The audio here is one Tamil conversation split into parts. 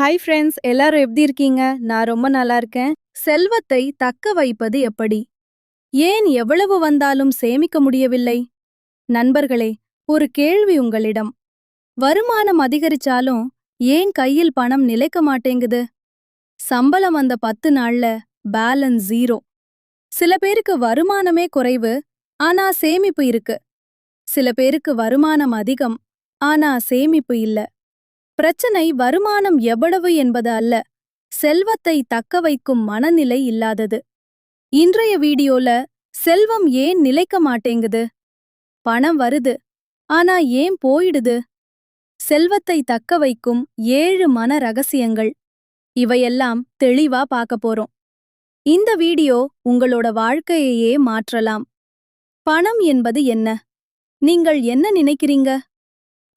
ஹாய் ஃப்ரெண்ட்ஸ் எல்லாரும் எப்படி இருக்கீங்க? நான் ரொம்ப நல்லா இருக்கேன். செல்வத்தை தக்க வைப்பது எப்படி? ஏன் எவ்வளவு வந்தாலும் சேமிக்க முடியவில்லை? நண்பர்களே ஒரு கேள்வி உங்களிடம். வருமானம் அதிகரிச்சாலும் ஏன் கையில் பணம் நிலைக்க மாட்டேங்குது? சம்பளம் வந்த பத்து நாள்ல பேலன்ஸ் ஜீரோ சில பேருக்கு வருமானமே குறைவு ஆனா சேமிப்பு இருக்கு. சில பேருக்கு வருமானம் அதிகம் ஆனா சேமிப்பு இல்ல. பிரச்சனை வருமானம் எவ்வளவு என்பது அல்ல செல்வத்தை தக்க வைக்கும் மனநிலை இல்லாதது. இன்றைய வீடியோல செல்வம் ஏன் நிலைக்க மாட்டேங்குது? பணம் வருது ஆனா ஏன் போயிடுது? செல்வத்தை தக்க வைக்கும் ஏழு மன ரகசியங்கள் இவையெல்லாம் தெளிவா பார்க்க போறோம். இந்த வீடியோ உங்களோட வாழ்க்கையையே மாற்றலாம். பணம் என்பது என்ன? நீங்கள் என்ன நினைக்கிறீங்க?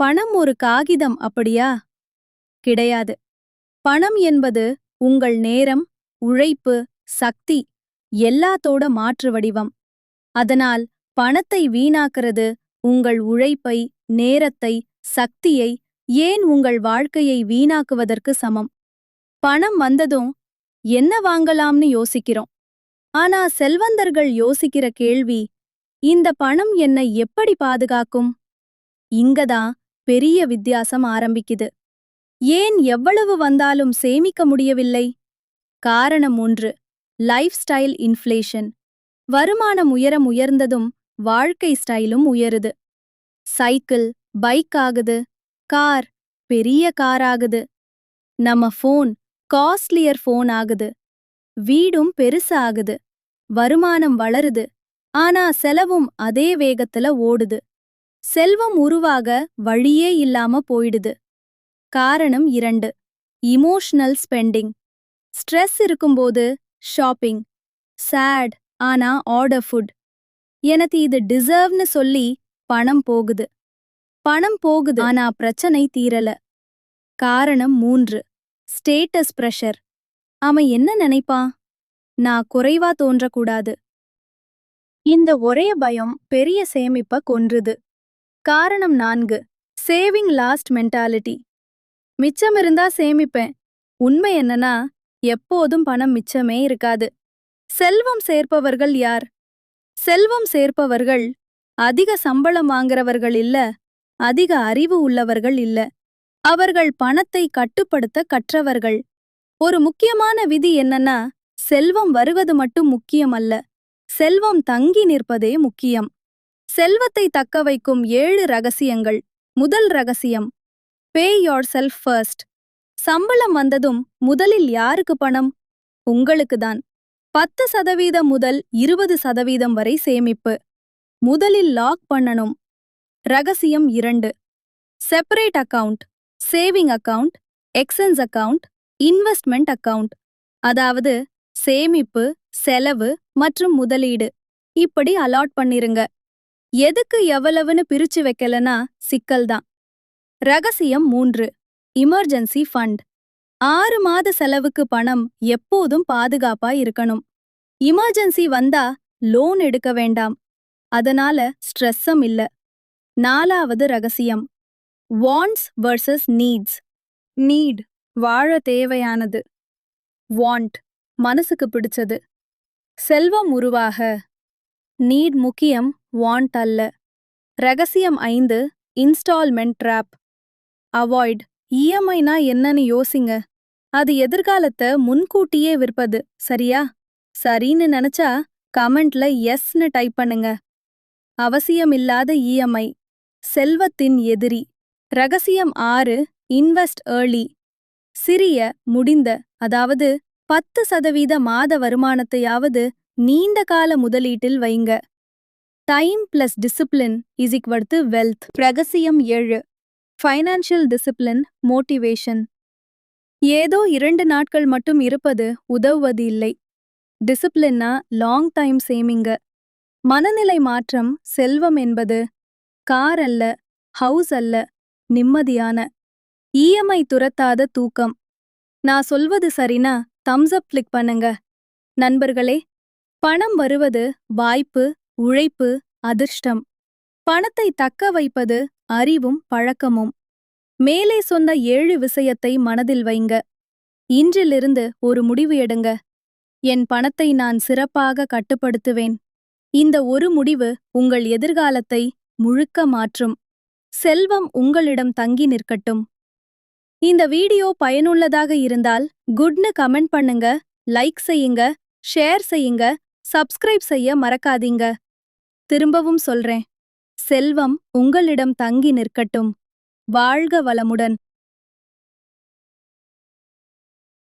பணம் ஒரு காகிதம் அப்படியா? கிடையாது. பணம் என்பது உங்கள் நேரம் உழைப்பு சக்தி எல்லாத்தோட மாற்று வடிவம். அதனால் பணத்தை வீணாக்கிறது உங்கள் உழைப்பை நேரத்தை சக்தியை ஏன் உங்கள் வாழ்க்கையை வீணாக்குவதற்கு சமம்? பணம் வந்ததும் என்ன வாங்கலாம்னு யோசிக்கிறோம். ஆனா செல்வந்தர்கள் யோசிக்கிற கேள்வி இந்த பணம் என்னை எப்படி பாதுகாக்கும்? இங்கதான் பெரிய வித்தியாசம் ஆரம்பிக்குது. ஏன் எவ்வளவு வந்தாலும் சேமிக்க முடியவில்லை? காரணம் ஒன்று லைஃப் ஸ்டைல் இன்ஃப்ளேஷன். வருமானம் உயரம் உயர்ந்ததும் வாழ்க்கை ஸ்டைலும் உயருது. சைக்கிள் பைக் ஆகுது. கார் பெரிய கார் ஆகுது. நம்ம ஃபோன் காஸ்ட்லியர் ஃபோன் ஆகுது. வீடும் பெருசு ஆகுது. வருமானம் வளருது. ஆனா செலவும் அதே வேகத்துல ஓடுது. செல்வம் உருவாக வழியே இல்லாம போயிடுது. காரணம் இரண்டு. இமோஷனல் ஸ்பெண்டிங் ஸ்ட்ரெஸ் இருக்கும்போது ஷாப்பிங் சேட் ஆனா ஆர்டர் ஃபுட் எனக்கு இது டிசர்வ்னு சொல்லி பணம் போகுது. பணம் போகுது ஆனா பிரச்சனை தீரல. காரணம் மூன்று. ஸ்டேட்டஸ் பிரஷர் அவன் என்ன நினைப்பான் நான் குறைவா தோன்றக்கூடாது. இந்த ஒரே பயம் பெரிய சேமிப்ப கொன்றுது. காரணம் நான்கு. Saving last mentality. மிச்சம் இருந்தா சேமிப்பேன். உண்மை என்னன்னா எப்போதும் பணம் மிச்சமே இருக்காது. செல்வம் சேர்ப்பவர்கள் யார்? செல்வம் சேர்ப்பவர்கள் அதிக சம்பளம் வாங்குறவர்கள் இல்ல அதிக அறிவு உள்ளவர்கள் இல்ல. அவர்கள் பணத்தை கட்டுப்படுத்த கற்றவர்கள். ஒரு முக்கியமான விதி என்னன்னா செல்வம் வருவது மட்டும் முக்கியமல்ல செல்வம் தங்கி நிற்பதே முக்கியம். செல்வத்தை தக்க வைக்கும் ஏழு ரகசியங்கள். முதல் ரகசியம் பே யோர் செல்ஃப் ஃபர்ஸ்ட் சம்பளம் வந்ததும் முதலில் யாருக்கு பணம்? உங்களுக்கு தான் பத்து சதவீதம் முதல் இருபது சதவீதம் வரை சேமிப்பு. முதலில் லாக் பண்ணணும். ரகசியம் இரண்டு separate account saving account expense account investment account அதாவது சேமிப்பு செலவு மற்றும் முதலீடு. இப்படி அலாட் பண்ணிருங்க. எதுக்கு எவ்வளவுன்னு பிரிச்சு வைக்கலனா சிக்கல் தான் ரகசியம் மூன்று. இமர்ஜென்சி ஃபண்ட் ஆறு மாத செலவுக்கு பணம் எப்போதும் பாதுகாப்பா இருக்கணும். இமர்ஜென்சி வந்தா லோன் எடுக்க வேண்டாம். அதனால ஸ்ட்ரெஸ்ஸும் இல்ல. நாலாவது ரகசியம். வாண்ட்ஸ் வர்சஸ் நீட்ஸ் நீட் வாழ தேவையானது. வாண்ட் மனசுக்கு பிடிச்சது. செல்வம் உருவாக. நீட் முக்கியம் வாண்ட் அல்ல. ரகசியம் ஐந்து இன்ஸ்டால்மெண்ட் ட்ராப் அவாய்ட் இஎம்ஐனா என்னன்னு யோசிங்க. அது எதிர்காலத்தை முன்கூட்டியே விற்பது சரியா? சரின்னு நினைச்சா கமெண்ட்ல எஸ்னு டைப் பண்ணுங்க. அவசியமில்லாத இஎம்ஐ செல்வத்தின் எதிரி. ரகசியம் ஆறு இன்வெஸ்ட் ஏர்லி சிறிய முடிந்த அதாவது பத்து சதவீத மாத வருமானத்தையாவது நீண்ட கால முதலீட்டில் வைங்க. Time plus discipline is equal to wealth ரகசியம் ஏழு. ஃபைனான்ஷியல் டிசிப்ளின் மோட்டிவேஷன் ஏதோ இரண்டு நாட்கள் மட்டும் இருப்பது உதவுவது இல்லை. டிசிப்ளின்னா லாங் டைம் சேமிங்க மனநிலை மாற்றம் செல்வம் என்பது கார் அல்ல ஹவுஸ் அல்ல நிம்மதியான இஎம்ஐ துரத்தாத தூக்கம். நான் சொல்வது சரினா தம்ஸ் அப் கிளிக் பண்ணுங்க. நண்பர்களே பணம் வருவது வாய்ப்பு உழைப்பு அதிர்ஷ்டம். பணத்தை தக்க வைப்பது அறிவும் பழக்கமும். மேலே சொன்ன ஏழு விஷயத்தை மனதில் வைங்க. இன்றிலிருந்து ஒரு முடிவு எடுங்க. என் பணத்தை நான் சிறப்பாக கட்டுப்படுத்துவேன். இந்த ஒரு முடிவு உங்கள் எதிர்காலத்தை முழுக்க மாற்றும். செல்வம் உங்களிடம் தங்கி நிற்கட்டும். இந்த வீடியோ பயனுள்ளதாக இருந்தால் குட்னு கமெண்ட் பண்ணுங்க லைக் செய்யுங்க ஷேர் செய்யுங்க சப்ஸ்கிரைப் செய்ய மறக்காதீங்க. திரும்பவும் சொல்றேன். செல்வம் உங்களிடம் தங்கி நிற்கட்டும். வாழ்க வளமுடன்.